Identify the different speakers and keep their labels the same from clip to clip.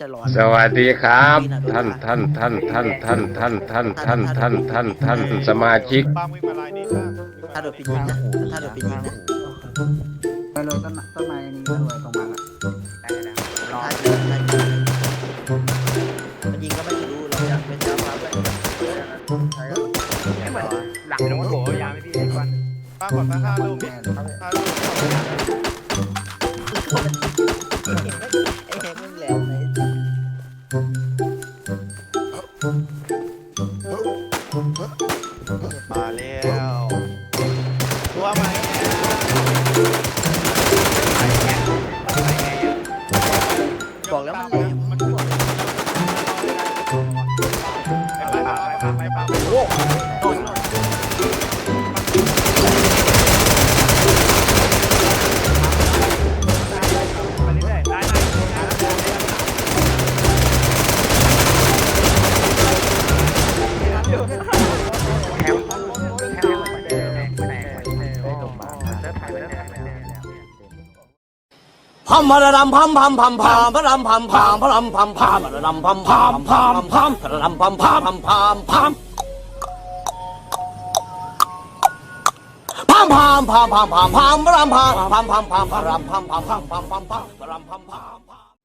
Speaker 1: จะร้อน
Speaker 2: สวัสดีครับ ท่านท่านท่านท่านท่านท่านท่านท่านท่านท่านท่านสมาชิก
Speaker 3: ป้าวิ่งมาลายนี้นะ
Speaker 1: ถ้าโดนปิดยิงนะถ้าโดนปิดยิงนะ
Speaker 4: ไปเลยต้นต้นไม้นี้ไปเลยตรงนั้นอะ
Speaker 1: ถ้าเจอถ้าเจอมันยิงก็ไม่รู้เราจะเป็นเจ้าฟ้าด้วย
Speaker 5: หลังน้องโหยาไม่พี่ไอ้ควัน
Speaker 3: ป้าก่อนป้าห้าลูกดิห้าลูก
Speaker 6: พัมพระดำพัมพัมพัมพามพระดำพัมพามพระดำพัมพามพระดำพัมพามพามพามพระดำพัมพามพัมพามพามพามพามพามพามพามพามพระดำพามพามพามพามพระดำพัมพามพามพามพามพามพระดำพัมพาม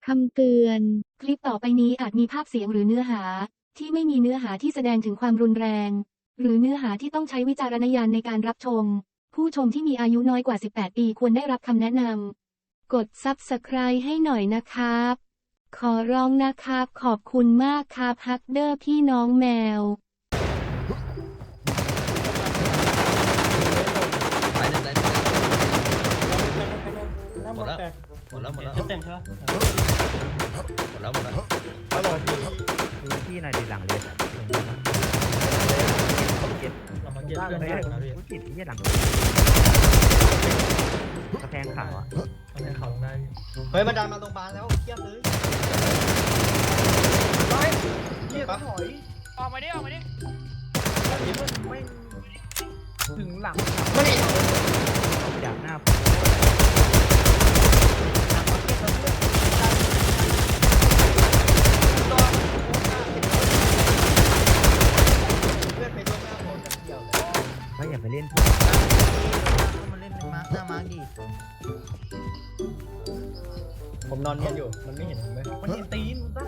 Speaker 7: คำเตือน คลิปต่อไปนี้อาจมีภาพเสียงหรือเนื้อหา ที่ไม่มีเนื้อหาที่แสดงถึงความรุนแรง หรือเนื้อหาที่ต้องใช้วิจารณญาณในการรับชม ผู้ชมที่มีอายุน้อยกว่า 18 ปีควรได้รับคำแนะนำ กด Subscribe ให้หน่อยนะครับ ขอร้องนะครับ ขอบคุณมากครับฮักเดอร์พี่น้องแมว
Speaker 8: หมดแล้วหมดแล้วหมดแล้วเต็มใช่ไหมหมดแล้วหมดแล้ว
Speaker 5: ดูพี่น่อยดีหลังเลยน
Speaker 8: เรามาเก็บเพื่อนกันนะพี่
Speaker 5: ผู้จิตที่หลังเรียน กระแพงขาวอะ
Speaker 8: ทำให้เขาลงได้
Speaker 9: เฮ้ยมันดันมาโรงพยาบาลแล้วเทียบเลยเรียกถอย
Speaker 5: ออกมาดิออกมาดิ
Speaker 9: ไม่ถึงหลัง
Speaker 5: จาก หน้า
Speaker 1: มาร์คดิ
Speaker 9: ผมนอนเนี่ยอยู่ มันไม่เห็นผมไหมมันเห็นตีนตั้ง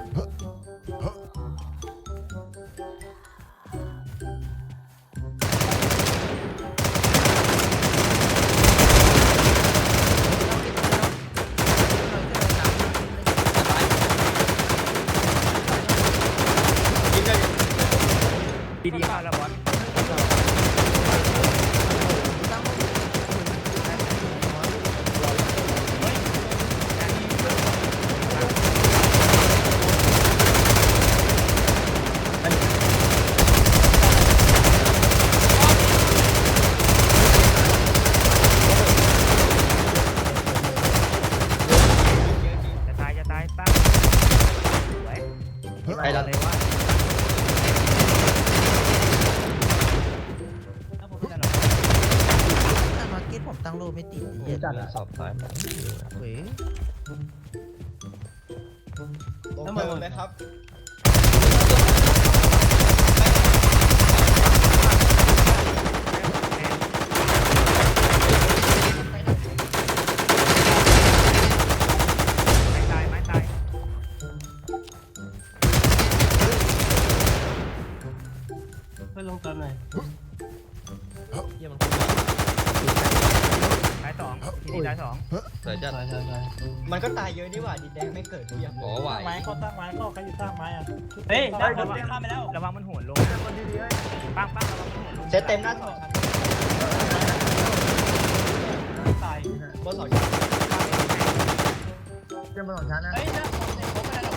Speaker 5: ตั้ง
Speaker 1: โลไม่ติดเหี้ย
Speaker 9: จัดอ
Speaker 8: สอบสายมา
Speaker 1: เฮ้ย
Speaker 9: น้ำมันหมดเลครับ
Speaker 5: ไปลงต
Speaker 8: อนไหน อ
Speaker 5: งทีนี้ตายสอง
Speaker 8: สวยจัดใช่ใช่ใช่
Speaker 9: มันก็ตายเยอะดีกว่าดิแดงไม่เกิดดูยัง
Speaker 8: บอกว่าไหว
Speaker 10: ไม้เขาตั้งไม้เขาใครอยู่ตั้งไม้อะเฮ้ยได้ผมได้ข้ามไปแล้ว
Speaker 5: ระวังมันโหนลงปังปังระวังมันโหนลง
Speaker 9: เซตเต็มหน้าสองครับ
Speaker 10: ตาย
Speaker 9: บนสอง
Speaker 4: เตรียมไปสองชั้นนะ
Speaker 10: เฮ้ยนะผมเนี่ยผมไม่ได้หรอ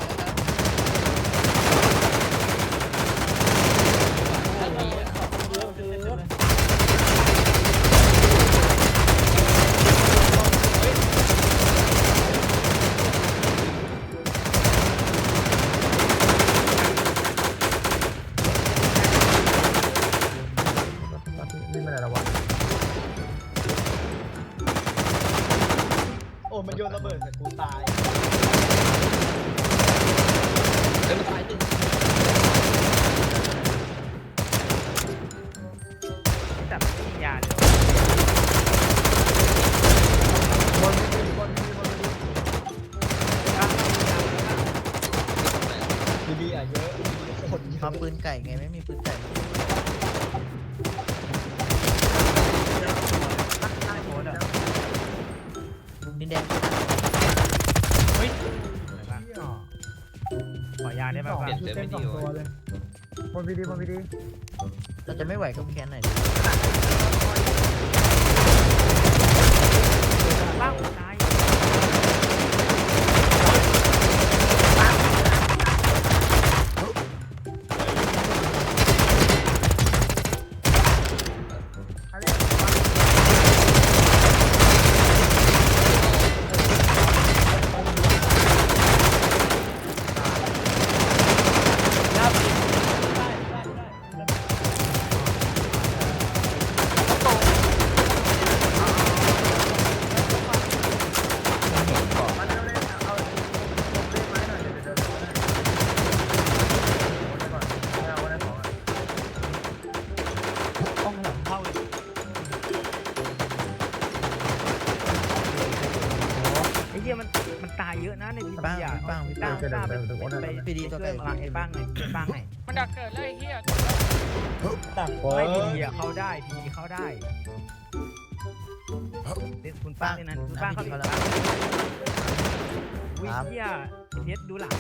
Speaker 10: วิ่ง
Speaker 4: ไไหนแล้ววะ
Speaker 9: โอ้มันโยนระเบิดแต่กูตาย
Speaker 1: เอ้ยมันตา
Speaker 11: ยหนึ่ง
Speaker 5: จับที่ยาเล
Speaker 9: นมีญ่เยอะคตทำ
Speaker 1: ปืนไก่ไงไม่มีปืนไก่ ดินแดง
Speaker 5: ขอยาได้ป่ะ
Speaker 8: เปลี่ยนเจอไม่ดี
Speaker 11: ตัวเลยบนพีดีบนพีดี
Speaker 1: เราจะไม่ไหวกับแคนไหน
Speaker 5: บ้างตาย
Speaker 8: ห้อง
Speaker 5: ตายเยอะนะในพี่
Speaker 1: บ้างบ้าง
Speaker 5: บ้างไปไป
Speaker 1: พีดีตัว
Speaker 5: เองบ้างไอ้บ้างไงบ้างไง
Speaker 12: มันดักเกิดเลยเฮียต่า
Speaker 5: ไม่พีดีเขาได้พีดีเขาได้เด็กคุณป้าในนั้นคุณป้าเขาเล้ววิเชียเน็ตดูหลัง